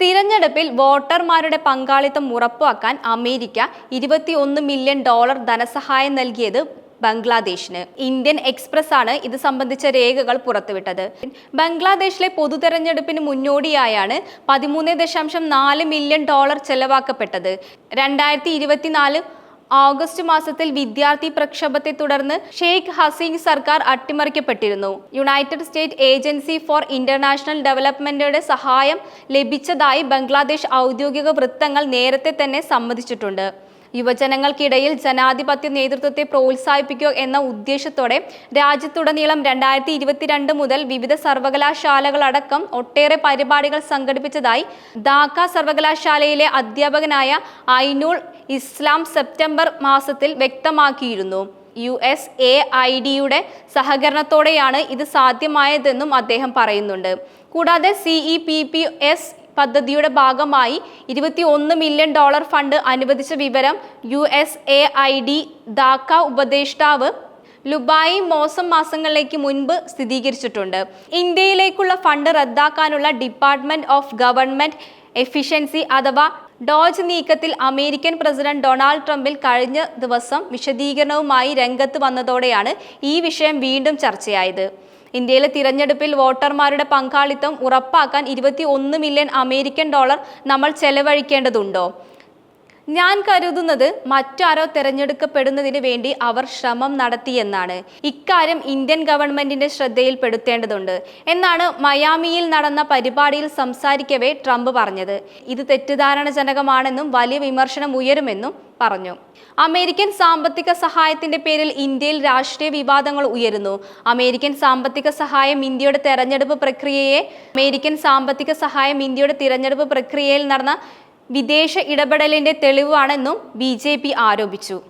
തിരഞ്ഞെടുപ്പിൽ വോട്ടർമാരുടെ പങ്കാളിത്തം ഉറപ്പാക്കാൻ അമേരിക്ക ഇരുപത്തിയൊന്ന് മില്യൺ ഡോളർ ധനസഹായം നൽകിയത് ബംഗ്ലാദേശിന്. ഇന്ത്യൻ എക്സ്പ്രസ് ആണ് ഇത് സംബന്ധിച്ച രേഖകൾ പുറത്തുവിട്ടത്. ബംഗ്ലാദേശിലെ പൊതു തെരഞ്ഞെടുപ്പിന് മുന്നോടിയായാണ് പതിമൂന്ന് ദശാംശം നാല് മില്യൺ ഡോളർ ചെലവാക്കപ്പെട്ടത്. രണ്ടായിരത്തി ഇരുപത്തിനാല് ഓഗസ്റ്റ് മാസത്തിൽ വിദ്യാർത്ഥി പ്രക്ഷോഭത്തെ തുടർന്ന് ഷെയ്ഖ് ഹസീൻ സർക്കാർ അട്ടിമറിക്കപ്പെട്ടിരുന്നു. United State agency for international ഡെവലപ്മെന്റുടെ സഹായം ലഭിച്ചതായി ബംഗ്ലാദേശ് ഔദ്യോഗിക വൃത്തങ്ങൾ നേരത്തെ തന്നെ സമ്മതിച്ചിട്ടുണ്ട്. യുവജനങ്ങൾക്കിടയിൽ ജനാധിപത്യ നേതൃത്വത്തെ പ്രോത്സാഹിപ്പിക്കുക എന്ന ഉദ്ദേശത്തോടെ രാജ്യത്തുടനീളം രണ്ടായിരത്തി ഇരുപത്തിരണ്ട് മുതൽ വിവിധ സർവകലാശാലകളടക്കം ഒട്ടേറെ പരിപാടികൾ സംഘടിപ്പിച്ചതായി ധാക്ക സർവകലാശാലയിലെ അധ്യാപകനായ ഐനൂൾ ഇസ്ലാം സെപ്റ്റംബർ മാസത്തിൽ വ്യക്തമാക്കിയിരുന്നു. യു എസ് എ ഐ ഡിയുടെ സഹകരണത്തോടെയാണ് ഇത് സാധ്യമായതെന്നും അദ്ദേഹം പറയുന്നുണ്ട്. കൂടാതെ സിഇ പി പി എസ് പദ്ധതിയുടെ ഭാഗമായി ഇരുപത്തി ഒന്ന് മില്യൺ ഡോളർ ഫണ്ട് അനുവദിച്ച വിവരം U S A I D Dhaka ഉപദേഷ്ടാവ് ലുബായി മോസം മാസങ്ങളിലേക്ക് മുൻപ് സ്ഥിരീകരിച്ചിട്ടുണ്ട്. ഇന്ത്യയിലേക്കുള്ള ഫണ്ട് റദ്ദാക്കാനുള്ള ഡിപ്പാർട്ട്മെന്റ് ഓഫ് ഗവൺമെന്റ് എഫിഷ്യൻസി അഥവാ ഡോജ് നീക്കത്തിൽ അമേരിക്കൻ പ്രസിഡന്റ് ഡൊണാൾഡ് ട്രംപിൽ കഴിഞ്ഞ ദിവസം വിശദീകരണവുമായി രംഗത്ത് വന്നതോടെയാണ് ഈ വിഷയം വീണ്ടും ചർച്ചയായത്. ഇന്ത്യയിലെ തിരഞ്ഞെടുപ്പിൽ വോട്ടർമാരുടെ പങ്കാളിത്തം ഉറപ്പാക്കാൻ ഇരുപത്തി മില്യൺ അമേരിക്കൻ ഡോളർ നമ്മൾ ചെലവഴിക്കേണ്ടതുണ്ടോ? ഞാൻ കരുതുന്നത് മറ്റാരോ തെരഞ്ഞെടുക്കപ്പെടുന്നതിന് വേണ്ടി അവർ ശ്രമം നടത്തിയെന്നാണ് ഇക്കാര്യം ഇന്ത്യൻ ഗവൺമെന്റിന്റെ ശ്രദ്ധയിൽപ്പെടുത്തേണ്ടതുണ്ട്. എന്നാണ് മയാമിയിൽ നടന്ന പരിപാടിയിൽ സംസാരിക്കവേ ട്രംപ് പറഞ്ഞത്. ഇത് തെറ്റിദ്ധാരണജനകമാണെന്നും വലിയ വിമർശനം ഉയരുമെന്നും പറഞ്ഞു. അമേരിക്കൻ സാമ്പത്തിക സഹായത്തിന്റെ പേരിൽ ഇന്ത്യയിൽ രാഷ്ട്രീയ വിവാദങ്ങൾ ഉയരുന്നു. അമേരിക്കൻ സാമ്പത്തിക സഹായം ഇന്ത്യയുടെ തെരഞ്ഞെടുപ്പ് പ്രക്രിയയെ അമേരിക്കൻ സാമ്പത്തിക സഹായം ഇന്ത്യയുടെ തിരഞ്ഞെടുപ്പ് പ്രക്രിയയിൽ നടന്ന വിദേശ ഇടപെടലിന്റെ തെളിവാണെന്നും ബി ആരോപിച്ചു.